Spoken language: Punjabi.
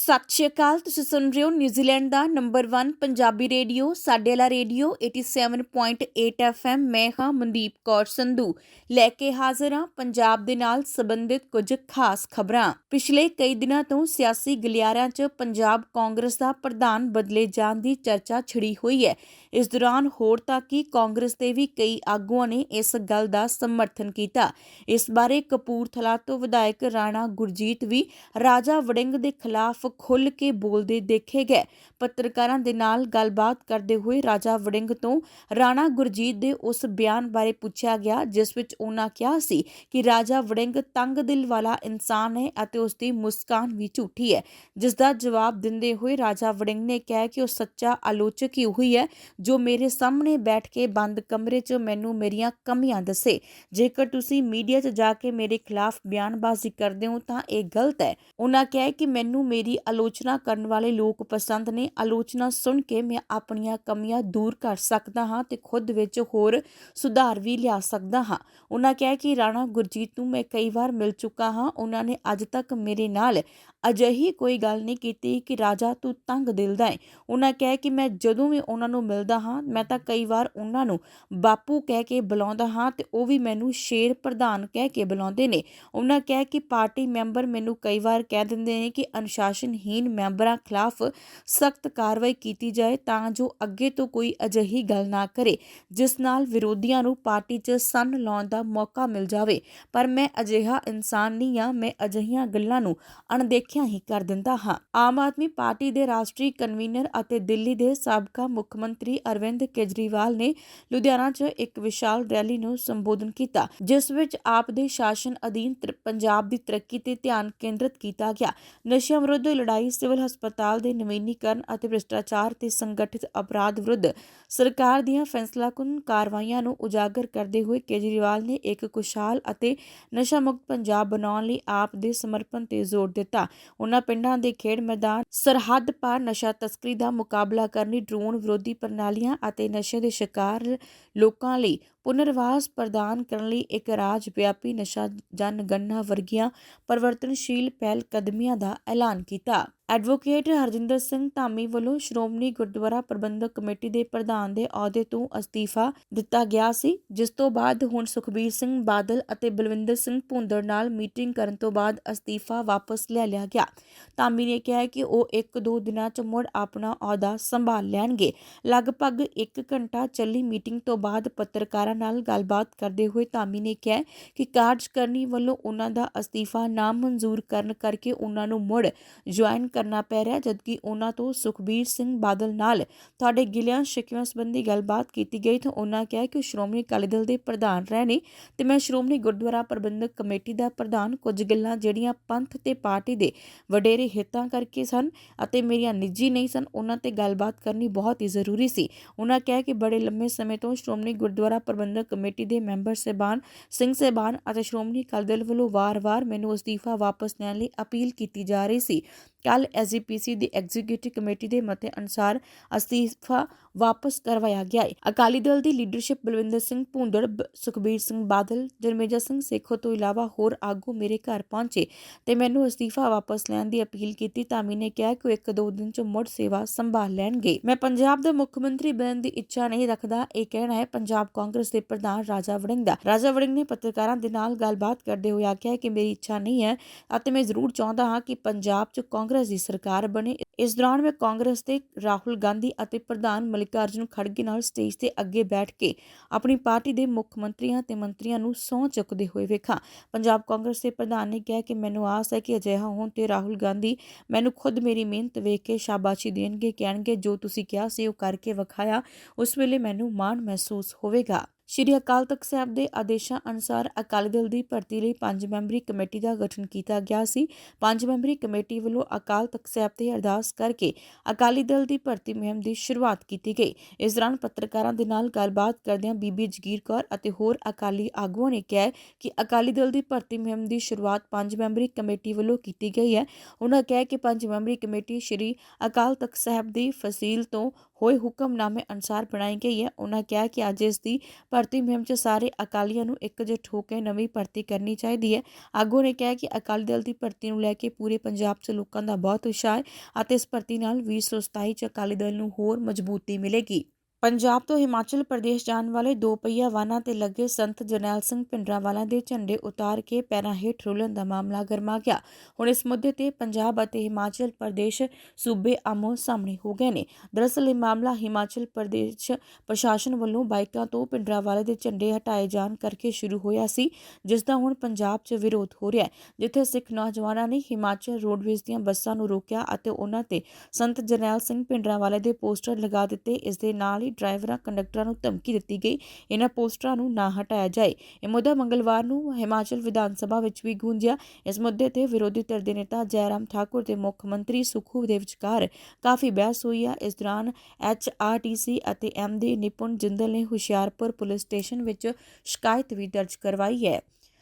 ਸਤਿ ਸ਼੍ਰੀ ਅਕਾਲ। ਤੁਸੀਂ ਸੁਣ ਰਹੇ ਹੋ ਨਿਊਜ਼ੀਲੈਂਡ ਦਾ ਨੰਬਰ 1 ਪੰਜਾਬੀ ਰੇਡੀਓ, ਸਾਡੇ ਵਾਲਾ ਰੇਡੀਓ 87.8 FM ਮੈਂ ਹਾਂ ਮਨਦੀਪ ਕੌਰ ਸੰਧੂ। ਲੈ ਕੇ ਹਾਜ਼ਰ ਹਾਂ ਪੰਜਾਬ ਦੇ ਨਾਲ ਸੰਬੰਧਿਤ ਕੁਝ ਖਾਸ ਖਬਰਾਂ। ਪਿਛਲੇ ਕਈ ਦਿਨਾਂ ਤੋਂ ਸਿਆਸੀ ਗਲਿਆਰਿਆਂ 'ਚ ਪੰਜਾਬ ਕਾਂਗਰਸ ਦਾ ਪ੍ਰਧਾਨ ਬਦਲੇ ਜਾਣ ਦੀ ਚਰਚਾ ਛਿੜੀ ਹੋਈ ਹੈ। ਇਸ ਦੌਰਾਨ ਹੋਰ ਤਾਂ ਕੀ, ਕਾਂਗਰਸ ਦੇ ਵੀ ਕਈ ਆਗੂਆਂ ਨੇ ਇਸ ਗੱਲ ਦਾ ਸਮਰਥਨ ਕੀਤਾ। ਇਸ ਬਾਰੇ ਕਪੂਰਥਲਾ ਤੋਂ ਵਿਧਾਇਕ ਰਾਣਾ ਗੁਰਜੀਤ ਵੀ ਰਾਜਾ ਵੜਿੰਗ ਦੇ ਖਿਲਾਫ ਖੁੱਲ੍ਹ ਕੇ ਬੋਲਦੇ ਦੇਖੇ ਗਏ। ਪੱਤਰਕਾਰਾਂ ਦੇ ਨਾਲ ਗੱਲਬਾਤ ਕਰਦੇ ਹੋਏ ਰਾਜਾ ਵੜਿੰਗ ਤੋਂ ਰਾਣਾ ਗੁਰਜੀਤ ਦੇ ਉਸ ਬਿਆਨ ਬਾਰੇ ਪੁੱਛਿਆ ਗਿਆ, ਜਿਸ ਵਿੱਚ ਉਹਨਾਂ ਕਿਹਾ ਸੀ ਕਿ ਰਾਜਾ ਵੜਿੰਗ ਤੰਗ ਦਿਲ ਵਾਲਾ ਇਨਸਾਨ ਹੈ ਅਤੇ ਉਸ ਦੀ ਮੁਸਕਾਨ ਵੀ ਝੂਠੀ ਹੈ। ਜਿਸ ਦਾ ਜਵਾਬ ਦਿੰਦੇ ਹੋਏ ਰਾਜਾ ਵੜਿੰਗ ਨੇ ਕਿਹਾ ਕਿ ਉਹ ਸੱਚਾ ਆਲੋਚਕ ਹੀ ਉਹੀ ਹੈ ਜੋ ਮੇਰੇ ਸਾਹਮਣੇ ਬੈਠ ਕੇ ਬੰਦ ਕਮਰੇ 'ਚ ਮੈਨੂੰ ਮੇਰੀਆਂ ਕਮੀਆਂ ਦੱਸੇ। ਜੇਕਰ ਤੁਸੀਂ ਮੀਡੀਆ 'ਚ ਜਾ ਕੇ ਮੇਰੇ ਖਿਲਾਫ ਬਿਆਨਬਾਜ਼ੀ ਕਰਦੇ ਹੋ ਤਾਂ ਇਹ ਗਲਤ ਹੈ। ਉਹਨਾਂ ਕਿਹਾ ਕਿ ਮੈਨੂੰ ਮੇਰੀ ਆਲੋਚਨਾ ਕਰਨ ਵਾਲੇ ਲੋਕ ਪਸੰਦ ਨੇ। ਆਲੋਚਨਾ ਸੁਣ ਕੇ ਮੈਂ ਆਪਣੀਆਂ ਕਮੀਆਂ ਦੂਰ ਕਰ ਸਕਦਾ ਹਾਂ ਤੇ ਖੁਦ ਵਿੱਚ ਹੋਰ ਸੁਧਾਰ ਵੀ ਲਿਆ ਸਕਦਾ ਹਾਂ। ਉਹਨਾਂ ਕਿਹਾ ਕਿ ਰਾਣਾ ਗੁਰਜੀਤ ਨੂੰ ਮੈਂ ਕਈ ਵਾਰ ਮਿਲ ਚੁੱਕਾ ਹਾਂ। ਉਹਨਾਂ ਨੇ ਅੱਜ ਤੱਕ ਮੇਰੇ ਨਾਲ ਅਜਿਹੀ ਕੋਈ ਗੱਲ ਨਹੀਂ ਕੀਤੀ ਕਿ ਰਾਜਾ ਤੂੰ ਤੰਗ ਦਿਲ ਦਾ ਹੈ ਉਹਨਾਂ ਕਿਹਾ ਕਿ ਮੈਂ ਜਦੋਂ ਵੀ ਉਹਨਾਂ ਨੂੰ ਮਿਲਦਾ ਹਾਂ, ਮੈਂ ਤਾਂ ਕਈ ਵਾਰ ਉਹਨਾਂ ਨੂੰ ਬਾਪੂ ਕਹਿ ਕੇ ਬੁਲਾਉਂਦਾ ਹਾਂ ਤੇ ਉਹ ਵੀ ਮੈਨੂੰ ਸ਼ੇਰ ਪ੍ਰਧਾਨ ਕਹਿ ਕੇ ਬੁਲਾਉਂਦੇ ਨੇ। ਉਹਨਾਂ ਕਿਹਾ ਕਿ ਪਾਰਟੀ ਮੈਂਬਰ ਮੈਨੂੰ ਕਈ ਵਾਰ ਕਹਿ ਦਿੰਦੇ ਨੇ ਕਿ ਅਨੁਸ਼ਾਸਨ ਅਨੁਸ਼ਾਸਨਹੀਨ ਮੈਂਬਰਾਂ ਖਿਲਾਫ ਸਖਤ ਕਾਰਵਾਈ ਕੀਤੀ ਜਾਏ ਤਾਂ ਜੋ ਅੱਗੇ ਤੋਂ ਕੋਈ ਅਜਿਹੀ ਗੱਲ ਨਾ ਕਰੇ, ਜਿਸ ਨਾਲ ਵਿਰੋਧੀਆਂ ਨੂੰ ਪਾਰਟੀ 'ਚ ਸੰਨ ਲਾਉਣ ਦਾ ਮੌਕਾ ਮਿਲ ਜਾਵੇ। ਪਰ ਮੈਂ ਅਜਿਹਾ ਇਨਸਾਨ ਨਹੀਂ ਆ ਮੈਂ ਅਜਿਹੀਆਂ ਗੱਲਾਂ ਨੂੰ ਅਣਦੇਖਿਆ ਹੀ ਕਰ ਦਿੰਦਾ ਹਾਂ। ਆਮ ਆਦਮੀ ਪਾਰਟੀ ਦੇ ਰਾਸ਼ਟਰੀ ਕਨਵੀਨਰ ਅਤੇ ਦਿੱਲੀ ਦੇ ਸਾਬਕਾ ਮੁੱਖ ਮੰਤਰੀ ਅਰਵਿੰਦ ਕੇਜਰੀਵਾਲ ਨੇ ਲੁਧਿਆਣਾ 'ਚ ਇੱਕ ਵਿਸ਼ਾਲ ਰੈਲੀ ਨੂੰ ਸੰਬੋਧਨ ਕੀਤਾ, ਜਿਸ ਵਿੱਚ ਆਪ ਦੇ ਸ਼ਾਸਨ ਅਧੀਨ ਪੰਜਾਬ ਦੀ ਤਰੱਕੀ ਤੇ ਧਿਆਨ ਕੇਂਦਰਿਤ ਕੀਤਾ ਗਿਆ। ਨਸ਼ਿਆਂ ਵਿਰੁੱਧ ਲੜਾਈ ਸਿਵਲ ਹਸਪਤਾਲ ਦੇ ਨਵੀਨੀਕਰਨ ਅਤੇ ਭ੍ਰਿਸ਼ਟਾਚਾਰ ਤੇ ਸੰਗਠਿਤ ਅਪਰਾਧ ਵਿਰੁੱਧ ਸਰਕਾਰ ਦੀਆਂ ਫੈਸਲਾਕੁਨ ਕਾਰਵਾਈਆਂ ਨੂੰ ਉਜਾਗਰ ਕਰਦੇ ਹੋਏ ਕੇਜਰੀਵਾਲ ਨੇ ਇੱਕ ਖੁਸ਼ਹਾਲ ਅਤੇ ਨਸ਼ਾ ਮੁਕਤ ਪੰਜਾਬ ਬਣਾਉਣ ਲਈ ਆਪ ਦੇ ਸਮਰਪਣ ਤੇ ਜ਼ੋਰ ਦਿੱਤਾ। ਉਹਨਾਂ ਪਿੰਡਾਂ ਦੇ ਖੇਡ ਮੈਦਾਨ ਸਰਹੱਦ ਪਾਰ ਨਸ਼ਾ ਤਸਕਰੀ ਦਾ ਮੁਕਾਬਲਾ ਕਰਨ ਲਈ ਡਰੋਨ ਵਿਰੋਧੀ ਪ੍ਰਣਾਲੀਆਂ ਅਤੇ ਨਸ਼ੇ ਦੇ ਸ਼ਿਕਾਰ ਲੋਕਾਂ ਲਈ ਪੁਨਰਵਾਸ ਪ੍ਰਦਾਨ ਕਰਨ ਲਈ ਇੱਕ ਰਾਜ ਵਿਆਪੀ ਨਸ਼ਾ ਜਨਗਣਨਾ ਵਰਗੀਆਂ ਪਰਿਵਰਤਨਸ਼ੀਲ ਪਹਿਲ ਕਦਮੀਆਂ ਦਾ ਐਲਾਨ ਕੀਤਾ। ਐਡਵੋਕੇਟ ਹਰਜਿੰਦਰ ਸਿੰਘ ਧਾਮੀ ਵੱਲੋਂ ਸ਼੍ਰੋਮਣੀ ਗੁਰਦੁਆਰਾ ਪ੍ਰਬੰਧਕ ਕਮੇਟੀ ਦੇ ਪ੍ਰਧਾਨ ਦੇ ਅਹੁਦੇ ਤੋਂ ਅਸਤੀਫਾ ਦਿੱਤਾ ਗਿਆ ਸੀ, ਜਿਸ ਤੋਂ ਬਾਅਦ ਹੁਣ ਸੁਖਬੀਰ ਸਿੰਘ ਬਾਦਲ ਅਤੇ ਬਲਵਿੰਦਰ ਸਿੰਘ ਭੁੰਦੜ ਨਾਲ ਮੀਟਿੰਗ ਕਰਨ ਤੋਂ ਬਾਅਦ ਅਸਤੀਫਾ ਵਾਪਸ ਲੈ ਲਿਆ ਗਿਆ। ਧਾਮੀ ਨੇ ਕਿਹਾ ਕਿ ਉਹ ਇੱਕ ਦੋ ਦਿਨਾਂ 'ਚ ਮੁੜ ਆਪਣਾ ਅਹੁਦਾ ਸੰਭਾਲ ਲੈਣਗੇ। ਲਗਭਗ 1 ਘੰਟਾ ਚੱਲੀ ਮੀਟਿੰਗ ਤੋਂ ਬਾਅਦ ਪੱਤਰਕਾਰਾਂ ਨਾਲ ਗੱਲਬਾਤ ਕਰਦੇ ਹੋਏ ਧਾਮੀ ਨੇ ਕਿਹਾ ਕਿ ਕਾਰਜਕਰਨੀ ਵੱਲੋਂ ਉਹਨਾਂ ਦਾ ਅਸਤੀਫਾ ਨਾ ਮਨਜ਼ੂਰ ਕਰਨ ਕਰਕੇ ਉਹਨਾਂ ਨੂੰ ਮੁੜ ਜੁਆਇਨ ਕਰਨਾ ਪੈ ਰਿਹਾ, ਜਦਕਿ ਉਹਨਾਂ ਤੋਂ ਸੁਖਬੀਰ ਸਿੰਘ ਬਾਦਲ ਨਾਲ ਤੁਹਾਡੇ ਗਿਲਿਆਂ ਸ਼ਿਕਵਿਆਂ ਸੰਬੰਧੀ ਗੱਲਬਾਤ ਕੀਤੀ ਗਈ, ਤਾਂ ਉਹਨਾਂ ਕਿਹਾ ਕਿ ਉਹ ਸ਼੍ਰੋਮਣੀ ਅਕਾਲੀ ਦਲ ਦੇ ਪ੍ਰਧਾਨ ਰਹੇ ਨੇ ਤੇ ਮੈਂ ਸ਼੍ਰੋਮਣੀ ਗੁਰਦੁਆਰਾ ਪ੍ਰਬੰਧਕ ਕਮੇਟੀ ਦਾ ਪ੍ਰਧਾਨ। ਕੁਝ ਗੱਲਾਂ ਜਿਹੜੀਆਂ ਪੰਥ ਤੇ ਪਾਰਟੀ ਦੇ ਵਡੇਰੇ ਹਿੱਤਾਂ ਕਰਕੇ ਸਨ ਅਤੇ ਮੇਰੀਆਂ ਨਿੱਜੀ ਨਹੀਂ ਸਨ, ਉਹਨਾਂ ਤੇ ਗੱਲਬਾਤ ਕਰਨੀ ਬਹੁਤ ਹੀ ਜ਼ਰੂਰੀ ਸੀ। ਉਹਨਾਂ ਕਿਹਾ ਕਿ ਬੜੇ ਲੰਮੇ ਸਮੇਂ ਤੋਂ ਸ਼੍ਰੋਮਣੀ ਗੁਰਦੁਆਰਾ ਪ੍ਰਬੰਧਕ ਕਮੇਟੀ ਦੇ ਮੈਂਬਰ ਸਹਿਬਾਨ, ਸਿੰਘ ਸਹਿਬਾਨ ਅਤੇ ਸ਼੍ਰੋਮਣੀ ਅਕਾਲੀ ਦਲ ਵੱਲੋਂ ਵਾਰ-ਵਾਰ ਮੈਨੂੰ ਅਸਤੀਫਾ ਵਾਪਸ ਲੈਣ ਲਈ ਅਪੀਲ ਕੀਤੀ ਜਾ ਰਹੀ ਸੀ। ਕੱਲ ਐਸਜੀਪੀਸੀ ਦੀ ਐਗਜ਼ੀਕਿਊਟਿਵ ਕਮੇਟੀ ਦੇ ਮਤੇ ਅਨੁਸਾਰ ਅਸਤੀਫਾ ਵਾਪਸ ਕਰਵਾਇਆ ਗਿਆ ਹੈ। ਅਕਾਲੀ ਦਲ ਦੀ ਲੀਡਰਸ਼ਿਪ ਬਲਵਿੰਦਰ ਸਿੰਘ ਭੁੰਦੜ ਸੁਖਬੀਰ ਸਿੰਘ ਬਾਦਲ, ਜਰਮੇਜਾ ਸਿੰਘ ਸੇਖੋ ਤੋਂ ਇਲਾਵਾ ਹੋਰ ਆਗੂ ਮੇਰੇ ਘਰ ਪਹੁੰਚੇ ਤੇ ਮੈਨੂੰ ਅਸਤੀਫਾ ਵਾਪਸ ਲੈਣ ਦੀ ਅਪੀਲ ਕੀਤੀ ਧਾਮੀ ਨੇ ਕਿਹਾ ਕਿ ਉਹ ਇੱਕ ਦੋ ਦਿਨ ਚ ਮੁੜ ਸੇਵਾ ਸੰਭਾਲ ਲੈਣਗੇ। ਮੈਂ ਪੰਜਾਬ ਦਾ ਮੁੱਖ ਮੰਤਰੀ ਬਣਨ ਦੀ ਇੱਛਾ ਨਹੀਂ ਰੱਖਦਾ, ਇਹ ਕਹਿਣਾ ਹੈ ਪੰਜਾਬ ਕਾਂਗਰਸ ਦੇ ਪ੍ਰਧਾਨ ਰਾਜਾ ਵੜਿੰਗ ਦਾ। ਰਾਜਾ ਵੜਿੰਗ ਨੇ ਪੱਤਰਕਾਰਾਂ ਦੇ ਨਾਲ ਗੱਲਬਾਤ ਕਰਦੇ ਹੋਏ ਆਖਿਆ ਕਿ ਮੇਰੀ ਇੱਛਾ ਨਹੀਂ ਹੈ ਅਤੇ ਮੈਂ ਜ਼ਰੂਰ ਚਾਹੁੰਦਾ ਹਾਂ ਕਿ ਪੰਜਾਬ 'ਚ ਕਾਂਗਰਸ ਦੀ ਸਰਕਾਰ ਬਣੇ। ਇਸ ਦੌਰਾਨ ਮੈਂ ਕਾਂਗਰਸ ਦੇ ਰਾਹੁਲ ਗਾਂਧੀ ਅਤੇ ਪ੍ਰਧਾਨ ਮਲਿਕਾਰਜੁਨ ਖੜਗੇ ਨਾਲ ਸਟੇਜ ਤੇ ਅੱਗੇ ਬੈਠ ਕੇ ਆਪਣੀ ਪਾਰਟੀ ਦੇ ਮੁੱਖ ਮੰਤਰੀਆਂ ਤੇ ਮੰਤਰੀਆਂ ਨੂੰ ਸਹੁੰ ਚੁੱਕਦੇ ਹੋਏ ਵੇਖਾਂ। ਪੰਜਾਬ ਕਾਂਗਰਸ ਦੇ ਪ੍ਰਧਾਨ ਨੇ ਕਿਹਾ ਕਿ ਮੈਨੂੰ ਆਸ ਹੈ ਕਿ ਅਜਿਹਾ ਹੋਣ ਤੇ ਰਾਹੁਲ ਗਾਂਧੀ ਮੈਨੂੰ ਖੁਦ ਮੇਰੀ ਮਿਹਨਤ ਵੇਖ ਕੇ ਸ਼ਾਬਾਸ਼ੀ ਦੇਣਗੇ, ਕਹਿਣਗੇ, ਜੋ ਤੁਸੀਂ ਕਿਹਾ ਸੀ ਉਹ ਕਰਕੇ ਵਿਖਾਇਆ, ਉਸ ਵੇਲੇ ਮੈਨੂੰ ਮਾਣ ਮਹਿਸੂਸ ਹੋਵੇਗਾ। ਸ਼੍ਰੀ ਅਕਾਲ ਤਖਤ ਸਾਹਿਬ ਦੇ ਆਦੇਸ਼ਾਂ ਅਨੁਸਾਰ ਅਕਾਲੀ ਦਲ ਦੀ ਭਰਤੀ ਲਈ ਪੰਜ ਮੈਂਬਰੀ ਕਮੇਟੀ ਦਾ ਗਠਨ ਕੀਤਾ ਗਿਆ ਸੀ। ਪੰਜ ਮੈਂਬਰੀ ਕਮੇਟੀ ਵੱਲੋਂ ਅਕਾਲ ਤਖਤ ਸਾਹਿਬ ਤੇ ਅਰਦਾਸ ਕਰਕੇ ਅਕਾਲੀ ਦਲ ਦੀ ਭਰਤੀ ਮੁਹਿੰਮ ਦੀ ਸ਼ੁਰੂਆਤ ਕੀਤੀ ਗਈ। ਇਸ ਦੌਰਾਨ ਪੱਤਰਕਾਰਾਂ ਦੇ ਨਾਲ ਗੱਲਬਾਤ ਕਰਦਿਆਂ ਬੀਬੀ ਜਗੀਰ ਕੌਰ ਅਤੇ ਹੋਰ ਅਕਾਲੀ ਆਗੂਆਂ ਨੇ ਕਿਹਾ ਕਿ ਅਕਾਲੀ ਦਲ ਦੀ ਭਰਤੀ ਮੁਹਿੰਮ ਦੀ ਸ਼ੁਰੂਆਤ ਪੰਜ ਮੈਂਬਰੀ ਕਮੇਟੀ ਵੱਲੋਂ ਕੀਤੀ ਗਈ ਹੈ। ਉਹਨਾਂ ਕਿਹਾ ਕਿ ਪੰਜ ਮੈਂਬਰੀ ਕਮੇਟੀ ਸ਼੍ਰੀ ਅਕਾਲ ਤਖਤ ਸਾਹਿਬ ਦੀ ਫਸੀਲ ਤੋਂ ਹੋਏ ਹੁਕਮਨਾਮੇ ਅਨੁਸਾਰ ਬਣਾਈ ਗਈ ਹੈ। ਉਹਨਾਂ ਕਿਹਾ ਕਿ ਅੱਜ ਇਸ ਦੀ ਭਰਤੀ ਮੁਹਿੰਮ 'ਚ ਸਾਰੇ ਅਕਾਲੀਆਂ ਨੂੰ ਇਕਜੁੱਟ ਹੋ ਕੇ ਨਵੀਂ ਭਰਤੀ ਕਰਨੀ ਚਾਹੀਦੀ ਹੈ। ਆਗੂ ਨੇ ਕਿਹਾ ਕਿ ਅਕਾਲੀ ਦਲ ਦੀ ਭਰਤੀ ਨੂੰ ਲੈ ਕੇ ਪੂਰੇ ਪੰਜਾਬ 'ਚ ਲੋਕਾਂ ਦਾ ਬਹੁਤ ਉਤਸ਼ਾਹ ਹੈ ਅਤੇ ਇਸ ਭਰਤੀ ਨਾਲ 2027 'ਚ ਅਕਾਲੀ ਦਲ ਨੂੰ ਹੋਰ ਮਜ਼ਬੂਤੀ ਮਿਲੇਗੀ। ਪੰਜਾਬ ਤੋਂ ਹਿਮਾਚਲ ਪ੍ਰਦੇਸ਼ ਜਾਣ ਵਾਲੇ ਦੋ ਪਹੀਆ ਵਾਹਨਾਂ ਤੇ ਲੱਗੇ ਸੰਤ ਜਰਨੈਲ ਸਿੰਘ ਭਿੰਡਰਾਂਵਾਲਾ ਦੇ ਝੰਡੇ ਉਤਾਰ ਕੇ ਪੈਰਾਂ ਹੇਠ ਰੋਲਣ ਦਾ ਮਾਮਲਾ ਗਰਮਾ ਗਿਆ। ਹੁਣ ਇਸ ਮੁੱਦੇ ਤੇ ਪੰਜਾਬ ਅਤੇ ਹਿਮਾਚਲ ਪ੍ਰਦੇਸ਼ ਸੂਬੇ ਆਮੋ ਸਾਹਮਣੇ ਹੋ ਗਏ ਨੇ। ਦਰਅਸਲ ਇਹ ਮਾਮਲਾ ਹਿਮਾਚਲ ਪ੍ਰਦੇਸ਼ ਪ੍ਰਸ਼ਾਸਨ ਵੱਲੋਂ ਬਾਈਕਾਂ ਤੋਂ ਭਿੰਡਰਾਂਵਾਲੇ ਦੇ ਝੰਡੇ ਹਟਾਏ ਜਾਣ ਕਰਕੇ ਸ਼ੁਰੂ ਹੋਇਆ ਸੀ, ਜਿਸ ਦਾ ਹੁਣ ਪੰਜਾਬ 'ਚ ਵਿਰੋਧ ਹੋ ਰਿਹਾ ਹੈ। ਜਿੱਥੇ ਸਿੱਖ ਨੌਜਵਾਨਾਂ ਨੇ ਹਿਮਾਚਲ ਰੋਡਵੇਜ਼ ਦੀਆਂ ਬੱਸਾਂ ਨੂੰ ਰੋਕਿਆ ਅਤੇ ਉਹਨਾਂ ਤੇ ਸੰਤ ਜਰਨੈਲ ਸਿੰਘ ਭਿੰਡਰਾਂਵਾਲੇ ਦੇ ਪੋਸਟਰ ਲਗਾ ਦਿੱਤੇ। ਇਸ ਦੇ ਨਾਲ ਹੀ ਡਰਾਈਵਰਾਂ ਕੰਡਕਟਰਾਂ ਨੂੰ ਧਮਕੀ ਦਿੱਤੀ ਗਈ। ਇਹਨਾਂ ਪੋਸਟਰਾਂ ਨੂੰ ਨਾ ਹਟਾਇਆ ਜਾਏ। ਇਹ ਮੁੱਦਾ ਮੰਗਲਵਾਰ ਨੂੰ ਹਿਮਾਚਲ ਵਿਧਾਨ ਸਭਾ ਵਿੱਚ ਵੀ ਗੂੰਜਿਆ। ਇਸ ਮੁੱਦੇ ਤੇ ਵਿਰੋਧੀ ਧਿਰ ਦੇ ਨੇਤਾ ਜੈਰਾਮ ਠਾਕੁਰ ਤੇ ਮੁੱਖ ਮੰਤਰੀ ਸੁਖੂ ਦੇ ਵਿਚਕਾਰ ਕਾਫੀ ਬਹਿਸ ਹੋਈ ਹੈ ਇਸ ਦੌਰਾਨ ਐਚਆਰਟੀਸੀ ਅਤੇ ਐਮਡੀ ਨਿਪੁੰਨ ਜਿੰਦਲ ਨੇ ਹੁਸ਼ਿਆਰਪੁਰ ਪੁਲਿਸ ਸਟੇਸ਼ਨ ਵਿੱਚ ਸ਼ਿਕਾਇਤ ਵੀ ਦਰਜ ਕਰਵਾਈ ਹੈ।